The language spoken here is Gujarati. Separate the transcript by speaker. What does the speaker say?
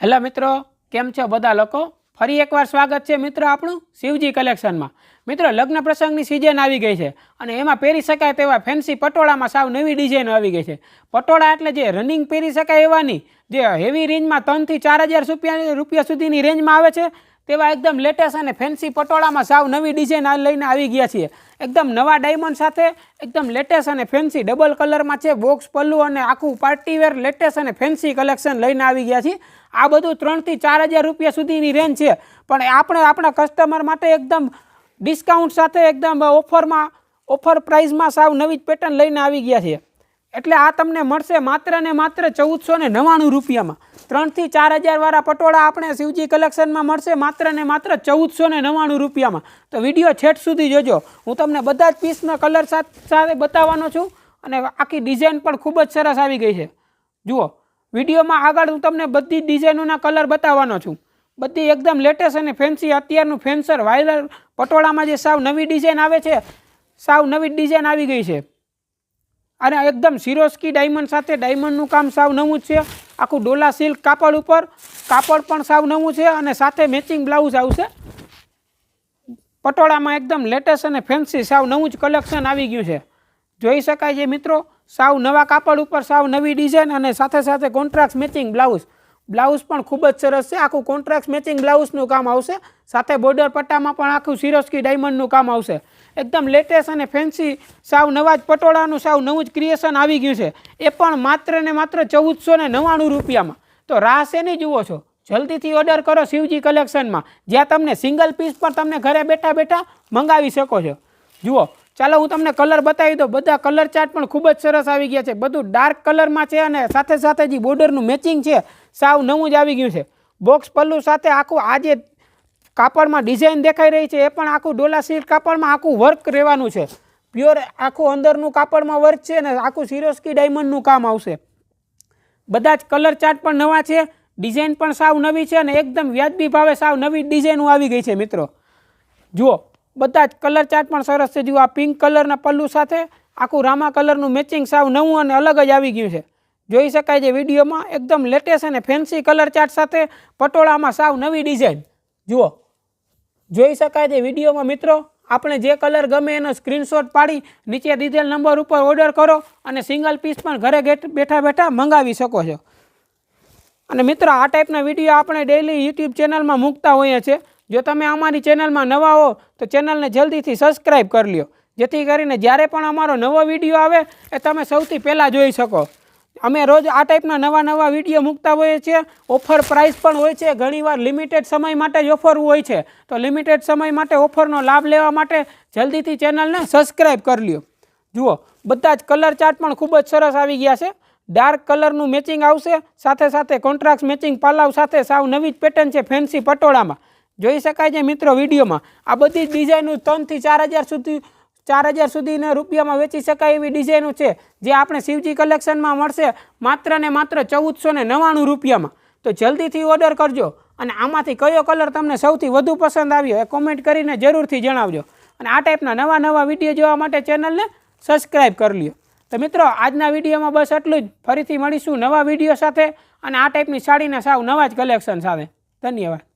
Speaker 1: હેલો મિત્રો, કેમ છો બધા લોકો? ફરી એકવાર સ્વાગત છે મિત્રો આપણું શિવજી કલેક્શનમાં મિત્રો, લગ્ન પ્રસંગની સિઝન આવી ગઈ છે અને એમાં પહેરી શકાય તેવા ફેન્સી પટોળામાં સાવ નવી ડિઝાઇનો આવી ગઈ છે. પટોળા એટલે જે રનિંગ પહેરી શકાય એવાની, જે હેવી રેન્જમાં ત્રણથી ચાર હજાર રૂપિયા રૂપિયા સુધીની રેન્જમાં આવે છે. તેવા એકદમ લેટેસ્ટ અને ફેન્સી પટોળામાં સાવ નવી ડિઝાઇન લઈને આવી ગયા છીએ. એકદમ નવા ડાયમંડ સાથે, એકદમ લેટેસ્ટ અને ફેન્સી ડબલ કલરમાં છે બોક્સ પલ્લુ અને આખું પાર્ટીવેર લેટેસ્ટ અને ફેન્સી કલેક્શન લઈને આવી ગયા છીએ. આ બધું ત્રણથી ચાર હજાર રૂપિયા સુધીની રેન્જ છે. પણ આપણે આપણા કસ્ટમર માટે એકદમ ડિસ્કાઉન્ટ સાથે, એકદમ ઓફરમાં ઓફર પ્રાઇસમાં સાવ નવી જ પેટર્ન લઈને આવી ગયા છીએ. એટલે આ તમને મળશે માત્ર ને માત્ર ચૌદસો ને નવ્વાણું રૂપિયામાં. ત્રણથી ચાર હજારવાળા પટોળા આપણે શિવજી કલેક્શનમાં મળશે માત્ર ને માત્ર ચૌદસો ને નવ્વાણું રૂપિયામાં. તો વીડિયો છેટ સુધી જોજો. હું તમને બધા જ પીસના કલર સાથે બતાવવાનો છું અને આખી ડિઝાઇન પણ ખૂબ જ સરસ આવી ગઈ છે. જુઓ, વિડીયોમાં આગળ હું તમને બધી ડિઝાઇનોના કલર બતાવવાનો છું. બધી એકદમ લેટેસ્ટ અને ફેન્સી અત્યારનું ફેન્સર વાયરલ પટોળામાં જે સાવ નવી ડિઝાઇન આવે છે, સાવ નવી ડિઝાઇન આવી ગઈ છે. અને એકદમ સિરોસ્કી ડાયમંડ સાથે ડાયમંડનું કામ સાવ નવું છે. આખું ડોલા સિલ્ક કાપડ ઉપર કાપડ પણ સાવ નવું છે અને સાથે મેચિંગ બ્લાઉઝ આવશે. પટોળામાં એકદમ લેટેસ્ટ અને ફેન્સી સાવ નવું જ કલેક્શન આવી ગયું છે. જોઈ શકાય છે મિત્રો, સાવ નવા કાપડ ઉપર સાવ નવી ડિઝાઇન અને સાથે સાથે કોન્ટ્રાક્ટ મેચિંગ બ્લાઉઝ બ્લાઉઝ પણ ખૂબ જ સરસ છે. આખું કોન્ટ્રાક્ટ મેચિંગ બ્લાઉઝનું કામ આવશે. સાથે બોર્ડર પટ્ટામાં પણ આખું સિરોસ્કી ડાયમંડનું કામ આવશે. એકદમ લેટેસ્ટ અને ફેન્સી સાવ નવા જ પટોળાનું સાવ નવું જ ક્રિએશન આવી ગયું છે. એ પણ માત્ર ને માત્ર ચૌદસો ને નવ્વાણું રૂપિયામાં. તો રાસ એની જુઓ છો? જલ્દીથી ઓર્ડર કરો શિવજી કલેક્શનમાં જ્યાં તમને સિંગલ પીસ પણ તમને ઘરે બેઠા બેઠા મંગાવી શકો છો. જુઓ, ચાલો હું તમને કલર બતાવી દઉં. બધા કલર ચાર્ટ પણ ખૂબ જ સરસ આવી ગયા છે. બધું ડાર્ક કલરમાં છે અને સાથે સાથે જે બોર્ડરનું મેચિંગ છે. સાવ નવું જ આવી ગયું છે. બોક્સ પલ્લુ સાથે આખું આજે કાપડમાં ડિઝાઇન દેખાઈ રહી છે. એ પણ આખું ડોલા સિલ્ક કાપડમાં આખું વર્ક રહેવાનું છે. પ્યોર આખું અંદરનું કાપડમાં વર્ક છે ને આખું સિરોસ્કી ડાયમંડનું કામ આવશે. બધા જ કલર ચાર્ટ પણ નવા છે. ડિઝાઇન પણ સાવ નવી છે અને એકદમ વ્યાજબી ભાવે સાવ નવી ડિઝાઇનો આવી ગઈ છે મિત્રો. જુઓ, બધા જ કલર ચાર્ટ પણ સરસ છે. જુઓ, આ પિંક કલરના પલ્લુ સાથે આખું રામા કલરનું મેચિંગ સાવ નવું અને અલગ જ આવી ગયું છે. જોઈ શકાય છે વિડીયોમાં એકદમ લેટેસ્ટ અને ફેન્સી કલર ચાર્ટ સાથે પટોળામાં સાવ નવી ડિઝાઇન જુઓ. જોઈ શકાય છે વિડીયોમાં મિત્રો, આપણે જે કલર ગમે એનો સ્ક્રીનશોટ પાડી, નીચે દીધેલ નંબર ઉપર ઓર્ડર કરો અને સિંગલ પીસ પણ ઘરે બેઠા બેઠા મંગાવી શકો છો. અને મિત્રો, આ ટાઈપના વીડિયો આપણે ડેઈલી યુટ્યુબ ચેનલમાં મૂકતા હોઈએ છીએ. જો તમે અમારી ચેનલમાં નવા હો, તો ચેનલને જલ્દીથી સબસ્ક્રાઈબ કરી લ્યો. જેથી કરીને જ્યારે પણ અમારો નવો વીડિયો આવે, એ તમે સૌથી પહેલાં જોઈ શકો. અમે રોજ આ ટાઈપના નવા નવા વીડિયો મૂકતા હોઈએ છીએ. ઓફર પ્રાઇસ પણ હોય છે. ઘણીવાર લિમિટેડ સમય માટે જ ઓફર હોય છે. તો લિમિટેડ સમય માટે ઓફરનો લાભ લેવા માટે જલ્દીથી ચેનલને સબસ્ક્રાઈબ કરી લ્યો. જુઓ, બધા જ કલર ચાર્ટ પણ ખૂબ જ સરસ આવી ગયા છે. ડાર્ક કલરનું મેચિંગ આવશે. સાથે સાથે કોન્ટ્રાક્ટ મેચિંગ પાલાવ સાથે સાવ નવી જ પેટર્ન છે ફેન્સી પટોળામાં. જોઈ શકાય છે મિત્રો વિડીયોમાં. આ બધી જ ડિઝાઇનનું ત્રણથી ચાર હજાર સુધી ચાર હજાર સુધીના રૂપિયામાં વેચી શકાય એવી ડિઝાઇનો છે. જે આપણે શિવજી કલેક્શનમાં મળશે માત્ર ને માત્ર ચૌદસો ને નવ્વાણું રૂપિયામાં. તો જલ્દીથી ઓર્ડર કરજો અને આમાંથી કયો કલર તમને સૌથી વધુ પસંદ આવ્યો એ કોમેન્ટ કરીને જરૂરથી જણાવજો. અને આ ટાઈપના નવા નવા વીડિયો જોવા માટે ચેનલને સબસ્ક્રાઈબ કરી લ્યો. તો મિત્રો, આજના વિડીયોમાં બસ એટલું જ. ફરીથી મળીશું નવા વીડિયો સાથે અને આ ટાઈપની સાડીના સાવ નવા જ કલેક્શન સાથે. ધન્યવાદ.